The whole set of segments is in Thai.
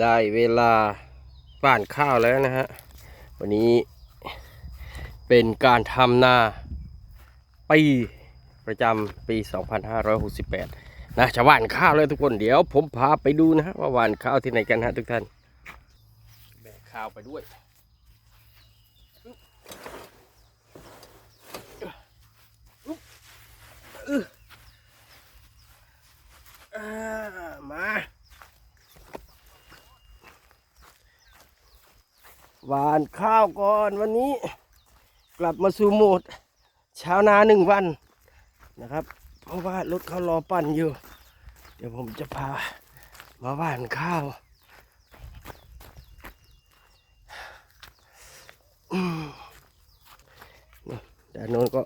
ได้เวลาป่านข้าวแล้วนะฮะ วันนี้เป็นการทำนาปีประจำปี 2568 นะจะหว่านข้าวเลยทุกคนเดี๋ยวผมพาไปดูนะฮะว่าหว่านข้าวที่ไหนกันฮะทุกท่าน แบกข้าวไปด้วยมา หวานข้าวก่อนวันนี้ กลับมาสู่โหมดเช้านาหนึ่งวันนะครับ เพราะว่ารถเขารอปั่นอยู่ เดี๋ยวผมจะพามาหวานข้าวอืมนี่ด้านโน้นก็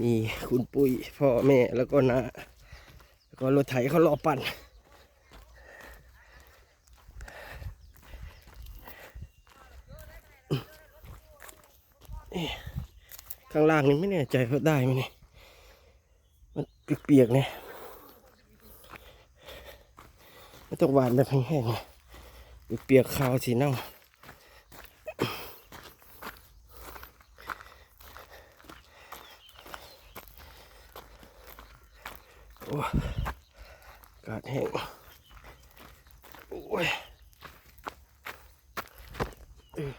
มีคุณปุ้ยพ่อแม่แล้วก็นะแล้วก็รถไถเขารอปั่นเอ๊ะ ข้างล่างนี่ไม่แน่ใจเขาได้ไหมเนี่ยมันเปียกๆเนี่ยไม่ต้องหวานแบบแห้งๆเนี่ยเปียกๆขาวสีเน่าโอ้กาศแห้งโอ้ยเอ้ย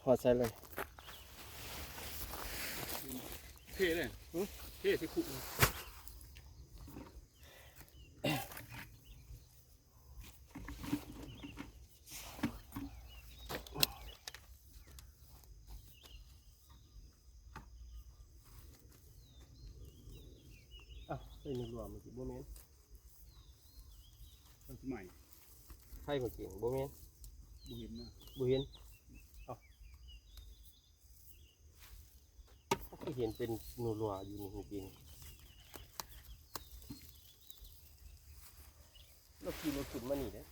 ห อดใส่เลยเท่เลยเท่ที่ขุอะใส่หนึ่งรวมเมื่อกี้โบเมนทันสมัยไข่เมื่อกี้โบเมนบุเห็นนะโบเห็นเอ้า ก็เห็นเป็นหนูรัวอยู่นี่เมื่อกี้นี่เราขี่รถขึ้นมานี่เด้อ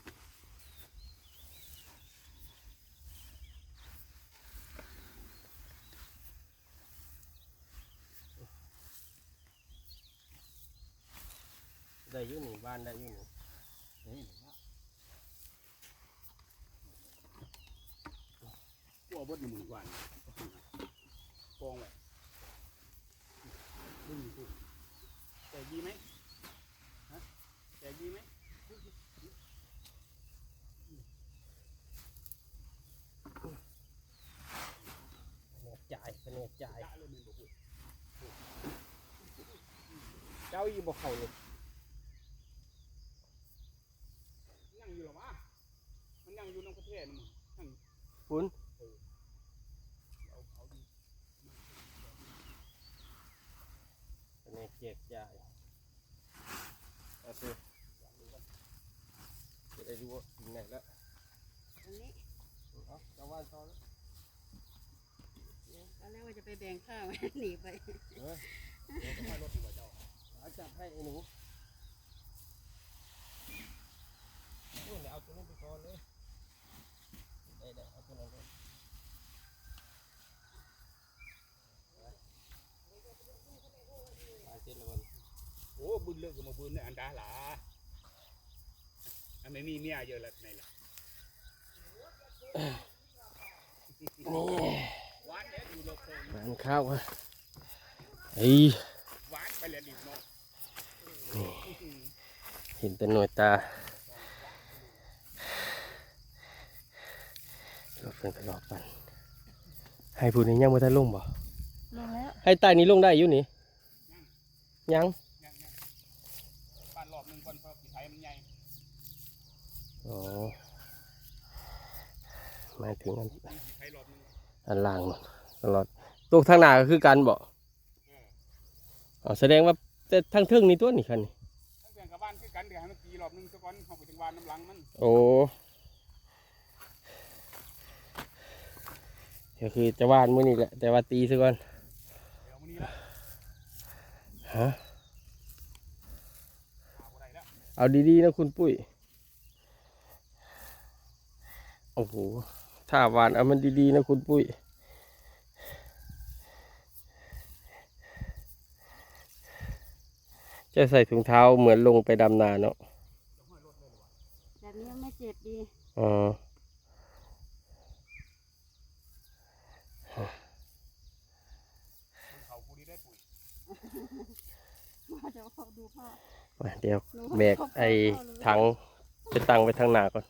ได้อยู่นี่บ้านได้อยู่นี่เฮ้ยพวกบดในหมู่บ้านกองไว้ดึงดู แต่ดีไหมฮะแต่ดีไหมแผนกจ่ายแผนกจ่ายจ้าเลยมันบอกว่าเจ้าอีบ่เขาเลยนั่งอยู่หรอวะมันนั่งอยู่ในประเทศนี่นั่งคุณ เอาเอาดี แผนกแจกจ่ายโอเคจะได้รู้ว่าถึงไหนแล้วตรงนี้เอาเจ้าว่านตอนเดี๋ยวตอนแรกว่าจะไปแบ่งข้าวหนีไปเฮ้ยเดี๋ยวก็ให้รถดีกว่าเจ้าอาจับให้ไอ้หนูนู่นเดี๋ยวเอาตัวนู้นไปก่อนเลยได้ได้เอาตัวนั้นไปไปเสร็ จแล้วก่อนโอ้บุญเลิกกับมาบุญเนี่ยอันดาหลาอันไม่มีเมียเยอะแล้วไหนล่ะนี่หวานแล้วอยู่โลกเลยหวานข้าวอะเฮ้ยหวานไปแล้วดิเนาะเห็นเป็นหน่วยตารถเป็นกระรอกปันให้ผู้นี้ยังไม่ได้ลงบ่ลงแล้วให้ใต้นี้ลงได้อยู่นี่ ยังยังยังบ้านรอบหนึ่งคนเพราะไทยมันใหญ่อ๋อหมายถึงอันมีไทยรอบหนึ่งอันล่างมันตลอดตัวทางหน้าก็คือกันบ่เอออ๋อแสดงว่าแต่ทางเทิงนี่ตัวนี่คันนี่ทั้งเสียงกับบ้านคือกันเดี๋ยวให้มันตีรอบหนึ่งซะก่อนเขาไปถึงบ้านน้ำหลังมันโอ้ก็คือจะวานมื้อนี้แหละแต่ว่าตีซะก่อน ฮะเอาดีๆนะคุณปุ้ย โอ้โห ถ้าหวานเอามันดีๆนะคุณปุ้ย จะใส่ถุงเท้าเหมือนลงไปดำนาเนาะ แบบนี้ไม่เจ็บดี อ๋อ มาเดี๋ยวหนูแบกไอ้ถังไปตั้งไว้ทางหน้าก่อน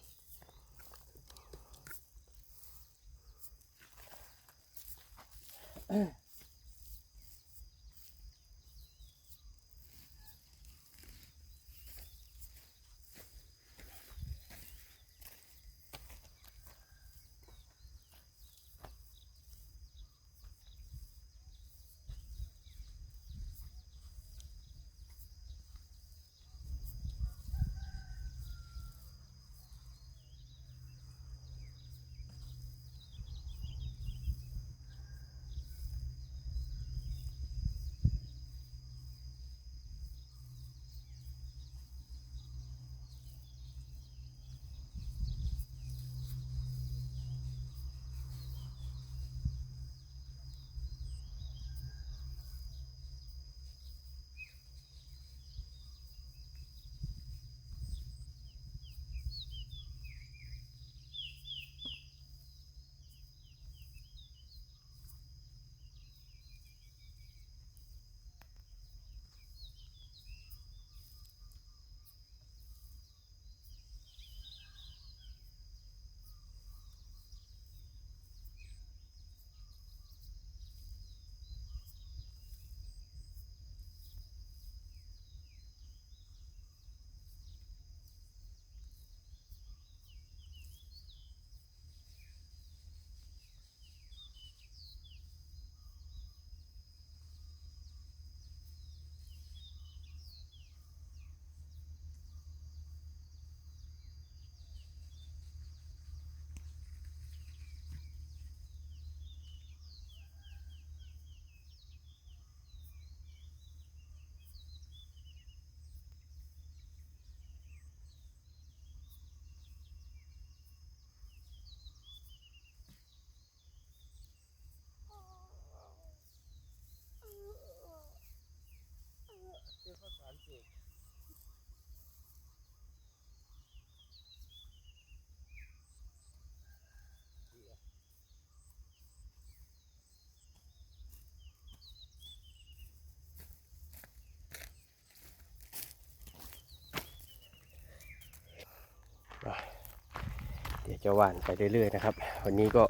จะหว่านไปเรื่อยๆนะครับ วันนี้ก็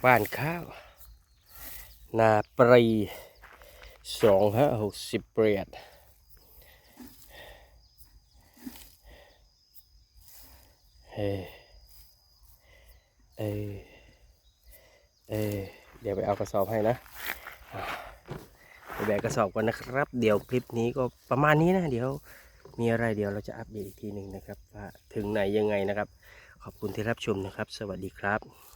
หว่านข้าว นาปรีสองห้าหกสิบเปรียดเฮ้เอ้ยเอ้ยเดี๋ยวไปเอากระสอบให้นะอะไปแบกกระสอบก่อนนะครับ เดี๋ยวคลิปนี้ก็ประมาณนี้นะ เดี๋ยว มีอะไรเดี๋ยวเราจะอัปเดตอีกทีหนึ่งนะครับว่าถึงไหนยังไงนะครับ ขอบคุณที่รับชมนะครับ สวัสดีครับ